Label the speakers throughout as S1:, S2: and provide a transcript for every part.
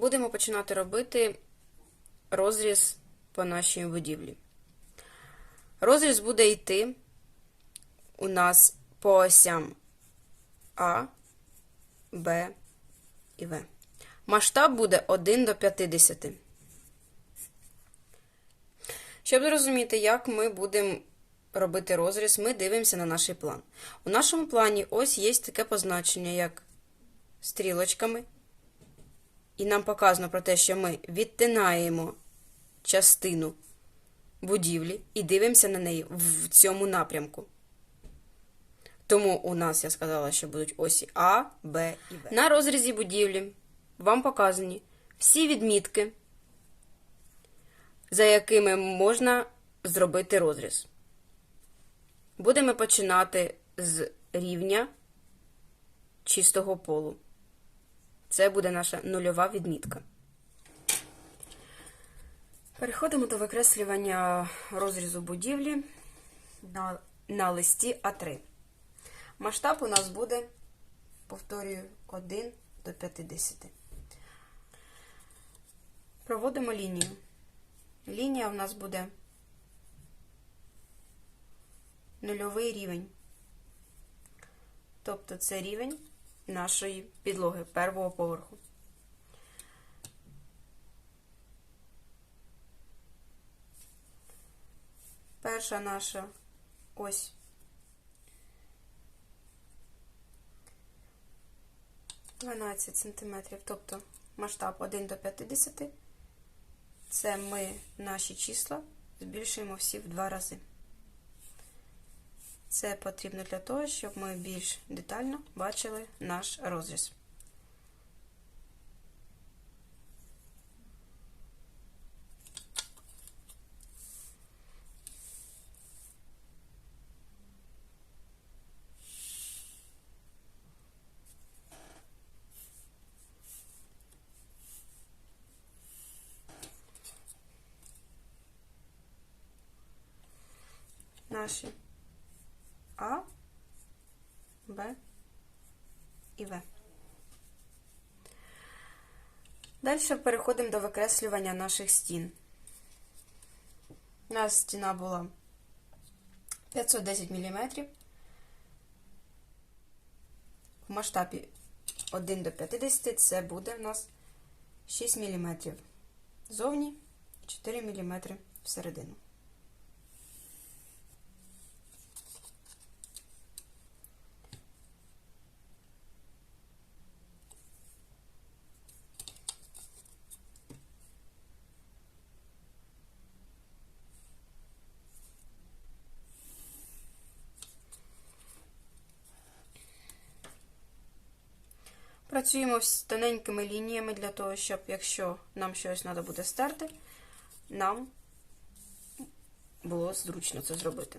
S1: Будемо починати робити розріз по нашій будівлі. Розріз буде йти у нас по осям А, Б і В. Масштаб буде 1 до 50. Щоб зрозуміти, як ми будемо робити розріз, ми дивимося на наш план. У нашому плані ось є таке позначення, як стрілочками. І нам показано про те, що ми відтинаємо частину будівлі і дивимося на неї в цьому напрямку. Тому у нас я сказала, що будуть осі А, Б і В. На розрізі будівлі вам показані всі відмітки, за якими можна зробити розріз. Будемо починати з рівня чистого полу. Це буде наша нульова відмітка. Переходимо до викреслювання розрізу будівлі на, на листі А3. Масштаб у нас буде, повторюю, 1 до 50. Проводимо лінію. Лінія у нас буде нульовий рівень. Тобто це рівень нашої підлоги первого поверху. Перша наша ось дванадцять сантиметрів, тобто масштаб 1 до 50. Це ми наші числа збільшуємо всі в два рази. Це потрібно для того, щоб ми більш детально бачили наш розріз. Наші а, І В. Далі переходимо до викреслювання наших стін. У нас стіна була 510 мм. В масштабі 1 до 50 це буде у нас 6 мм зовні і 4 мм всередину. Працюємо з тоненькими лініями для того, щоб якщо нам щось треба буде стерти, нам було зручно це зробити.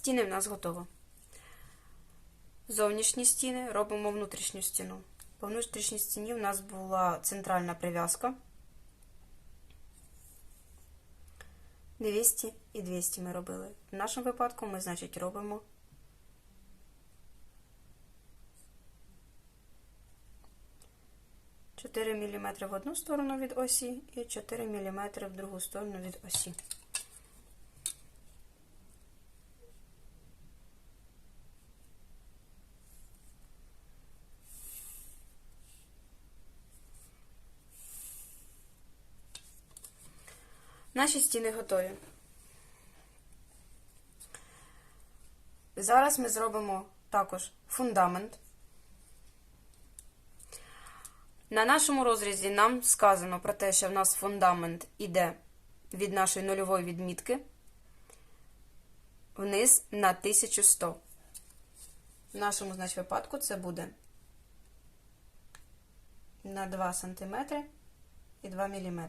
S1: Стіни в нас готово. Зовнішні стіни робимо внутрішню стіну. По внутрішній стіні в нас була центральна прив'язка. 200 і 200 ми робили. В нашому випадку ми, значить, робимо Чотири мм в одну сторону від осі і 4 мм в другу сторону від осі. Наші стіни готові. Зараз ми зробимо також фундамент. На нашому розрізі нам сказано про те, що в нас фундамент іде від нашої нульової відмітки вниз на 1100. В нашому, значить, випадку це буде на 2 см і 2 мм.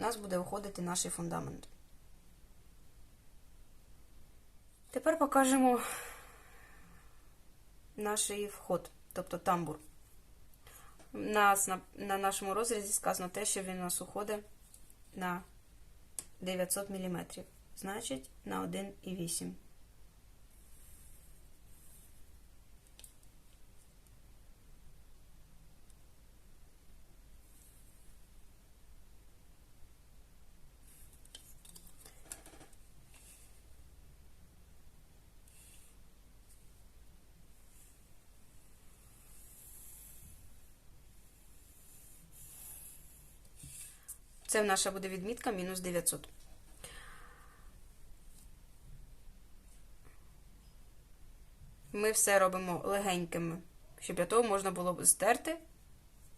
S1: У нас буде виходити наш фундамент. Тепер покажемо наш вход, тобто тамбур. Нас на, на нашому розрізі сказано те, що він у нас уходить на 900 мм, значить на 1,8. Це наша буде відмітка мінус 900. Ми все робимо легенькими, щоб для того можна було стерти,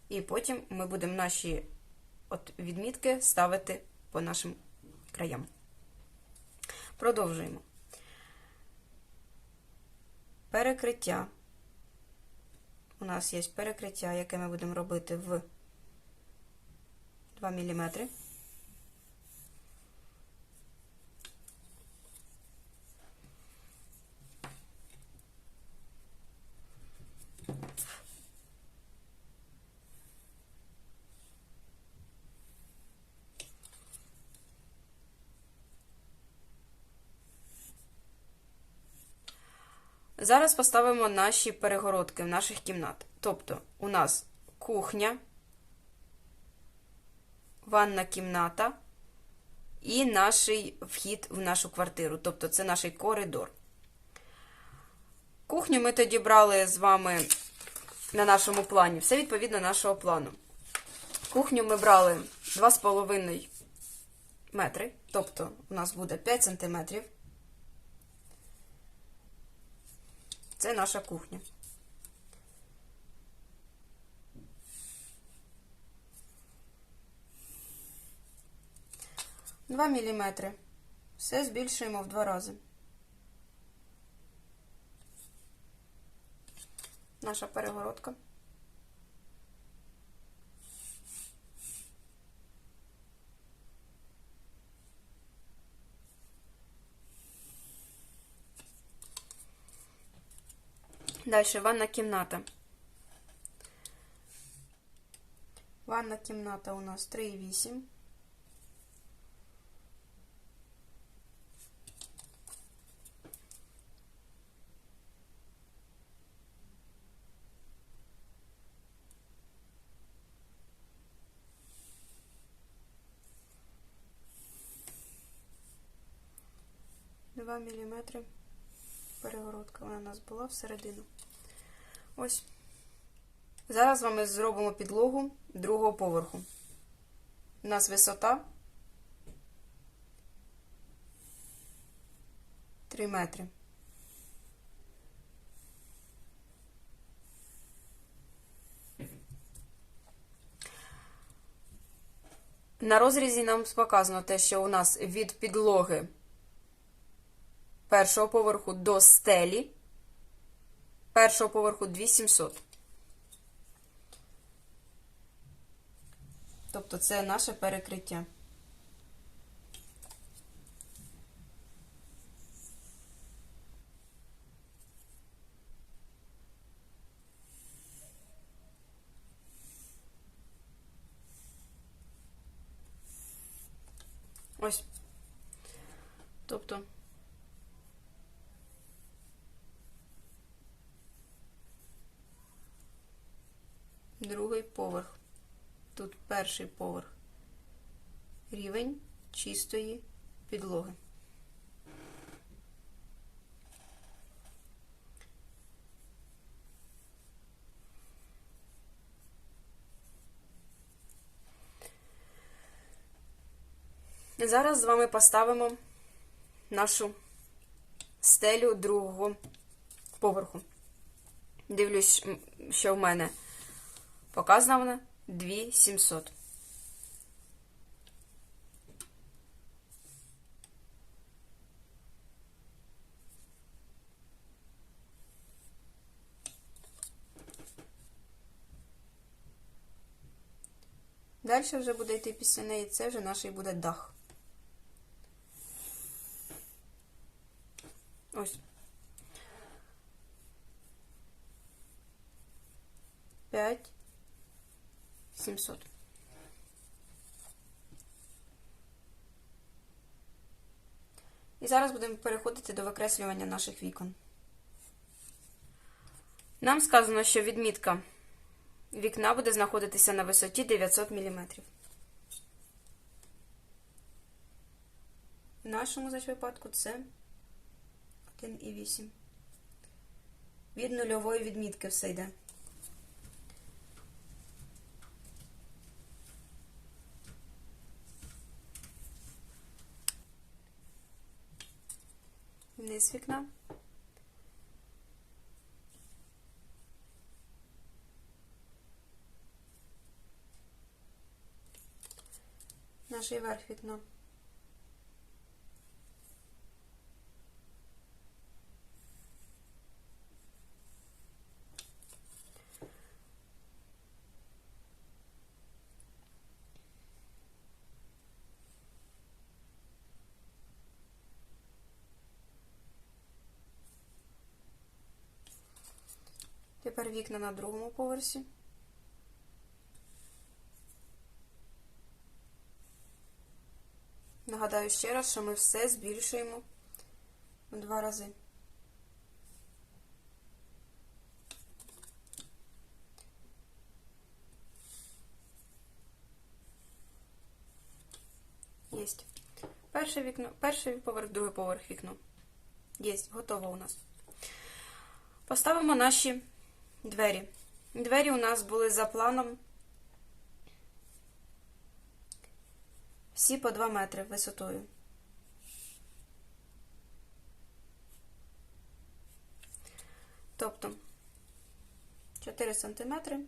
S1: і потім ми будемо наші от відмітки ставити по нашим краям. Продовжуємо. Перекриття. У нас є перекриття, яке ми будемо робити в 2 мм. Зараз поставимо наші перегородки в наших кімнат. Тобто, у нас кухня ванна кімната і наш вхід в нашу квартиру. Тобто це наш коридор. Кухню ми тоді брали з вами на нашому плані. Все відповідно нашого плану. Кухню ми брали 2,5 метри. Тобто, у нас буде 5 сантиметрів. Це наша кухня. 2 мм. Все збільшуємо в два рази. Наша перегородка. Далі ванна кімната. Ванна кімната у нас 3,8. Два міліметри перегородка. Вона у нас була всередину. Ось. Зараз з вами зробимо підлогу другого поверху. У нас висота 3 метри. На розрізі нам показано те, що у нас від підлоги першого поверху до стелі першого поверху 2700. Тобто це наше перекриття. Ось. Тобто другий поверх. Тут перший поверх. Рівень чистої підлоги. Зараз з вами поставимо нашу стелю другого поверху. Дивлюсь, що в мене Показано вона 2700. Далі вже буде йти після неї, це вже наш і буде дах. Ось. 5 Сімсот. І зараз будемо переходити до викреслювання наших вікон. Нам сказано, що відмітка вікна буде знаходитися на висоті 900 мм. В нашому значить, випадку це 1,8. Від нульової відмітки все йде. Низ вікна. Наш верх вікна. Тепер вікна на другому поверсі. Нагадаю ще раз, що ми все збільшуємо в два рази. Єсть. Перше вікно, перший поверх, другий поверх вікно. Єсть, готово у нас. Поставимо наші двері. Двері у нас були за планом всі по 2 метри висотою. Тобто 4 сантиметри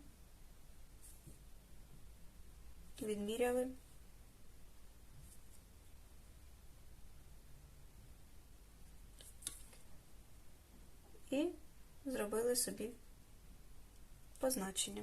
S1: відміряли. І зробили собі позначення.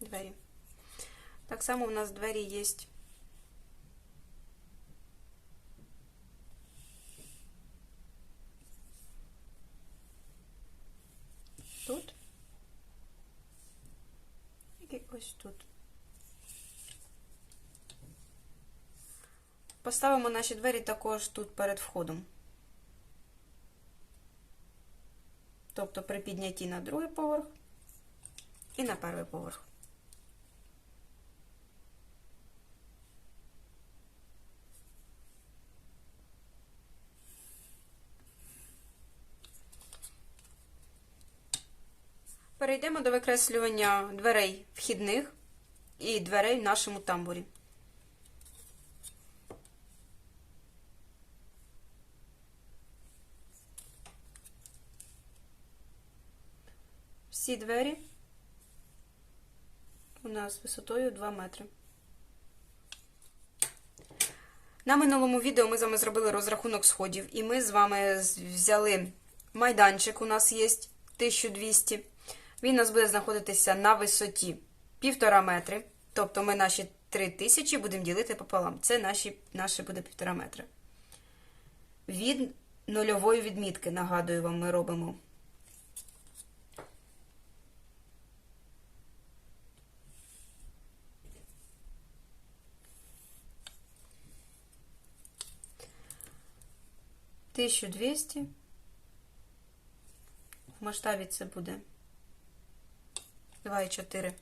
S1: Двері. Так само у нас двері є ось тут. Поставимо наші двері також тут перед входом. Тобто при піднятті на другий поверх і на перший поверх. Перейдемо до викреслювання дверей вхідних і дверей в нашому тамбурі. Всі двері у нас висотою 2 метри. На минулому відео ми з вами зробили розрахунок сходів, і ми з вами взяли майданчик, у нас є 1200 він у нас буде знаходитися на висоті 1,5 метри. Тобто ми наші 3000 будемо ділити пополам. Це наші, наші буде 1,5 метри. Від нульової відмітки, нагадую вам, ми робимо. Тисячу двісті. В масштабі це буде 2,4.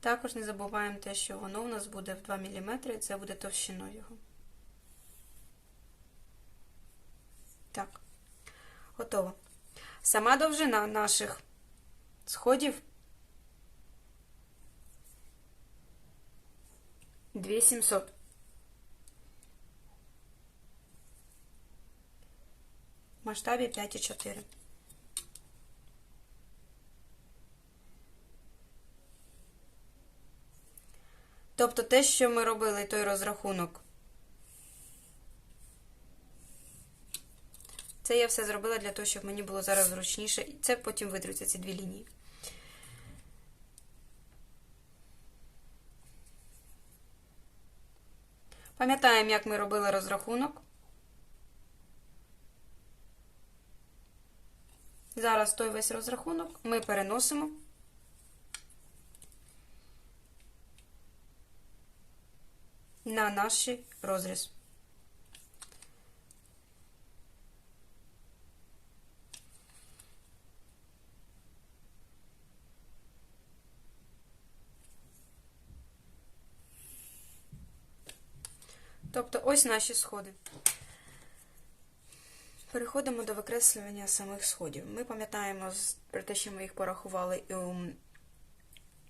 S1: Також не забуваємо те, що воно у нас буде в 2 мм, це буде товщиною його. Так, готово. Сама довжина наших сходів 2700. В масштабі 5,4. Тобто те, що ми робили, той розрахунок. Це я все зробила для того, щоб мені було зараз зручніше. І це потім витруться ці дві лінії. Пам'ятаємо, як ми робили розрахунок. Зараз той весь розрахунок ми переносимо. На наш розріз. Тобто ось наші сходи. Переходимо до викреслювання самих сходів. Ми пам'ятаємо про те, що ми їх порахували ем,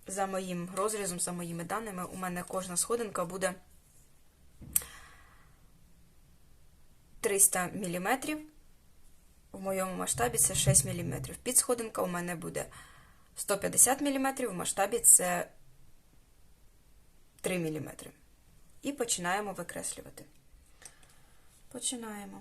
S1: за моїм розрізом, за моїми даними. У мене кожна сходинка буде 300 мм. В моєму масштабі це 6 мм. Підсходинка у мене буде 150 мм, в масштабі це 3 мм. І починаємо викреслювати. Починаємо.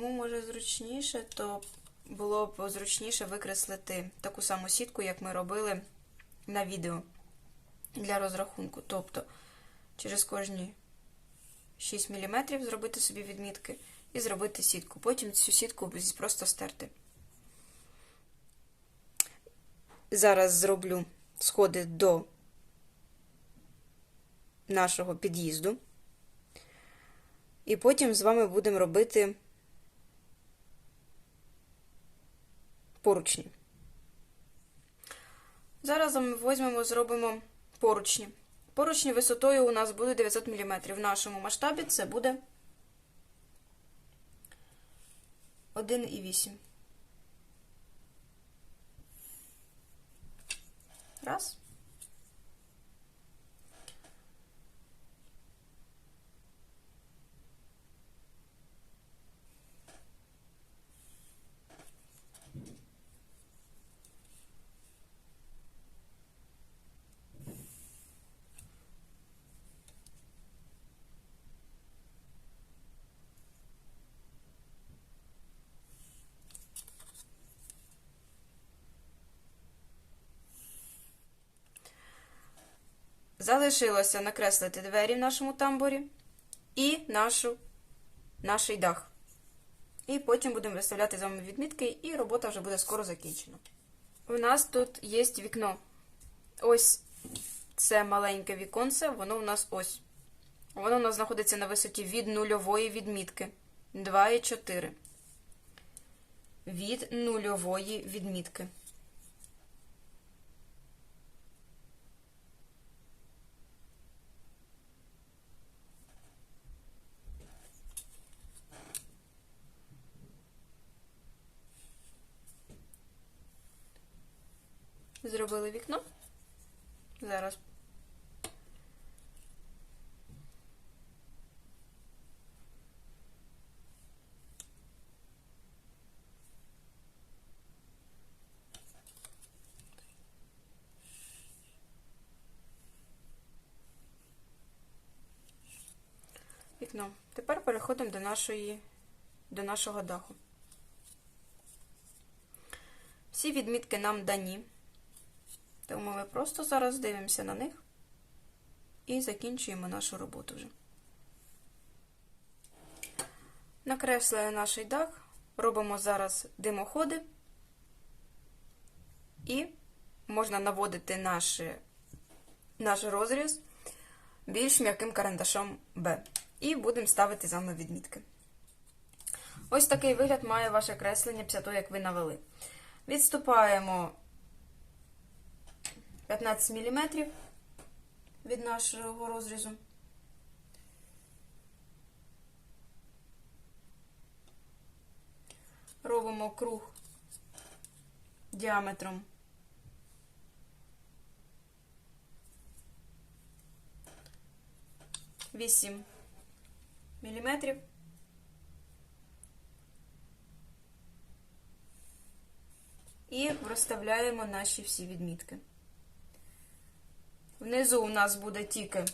S1: Кому може зручніше, то було б зручніше викреслити таку саму сітку, як ми робили на відео для розрахунку. Тобто через кожні 6 мм зробити собі відмітки і зробити сітку. Потім цю сітку просто стерти. Зараз зроблю сходи до нашого під'їзду. І потім з вами будемо робити поручні. Зараз ми візьмемо, зробимо поручні. Поручні висотою у нас буде 900 мм. В нашому масштабі це буде 1,8. Раз. Залишилося накреслити двері в нашому тамбурі і нашу, наш дах. І потім будемо виставляти з вами відмітки, і робота вже буде скоро закінчена. У нас тут є вікно. Ось це маленьке віконце, воно у нас ось. Воно у нас знаходиться на висоті від нульової відмітки 2,4. Від нульової відмітки. Зробили вікно. Зараз. Вікно. Тепер переходимо до нашої, до нашого даху. Всі відмітки нам дані. Тому ми просто зараз дивимося на них і закінчуємо нашу роботу вже. Накреслили наш дах, робимо зараз димоходи і можна наводити наш, наш розріз більш м'яким карандашом Б. І будемо ставити з вами відмітки. Ось такий вигляд має ваше креслення після того, як ви навели. Відступаємо 15 мм від нашого розрізу. Робимо круг діаметром 8 міліметрів. І розставляємо наші всі відмітки. Внизу у нас буде тільки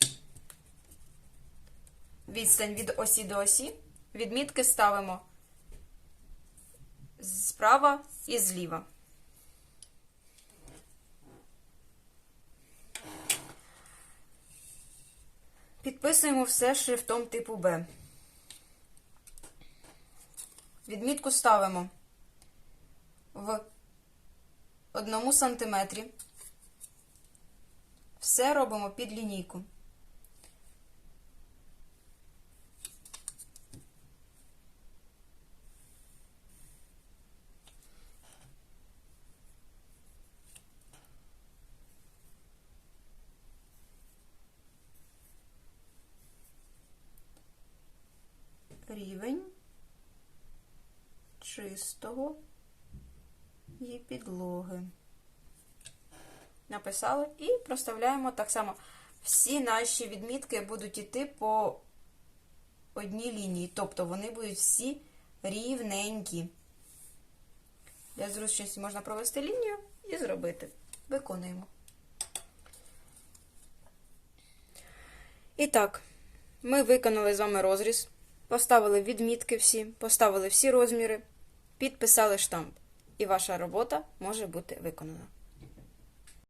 S1: відстань від осі до осі. Відмітки ставимо справа і зліва. Підписуємо все шрифтом типу Б. Відмітку ставимо в одному сантиметрі. Все робимо під лінійку. Рівень чистого і підлоги. Написали і проставляємо так само. Всі наші відмітки будуть йти по одній лінії, тобто вони будуть всі рівненькі. Для зручності можна провести лінію і зробити. Виконуємо. І так, ми виконали з вами розріз, поставили відмітки всі, поставили всі розміри, підписали штамп. І ваша робота може бути виконана.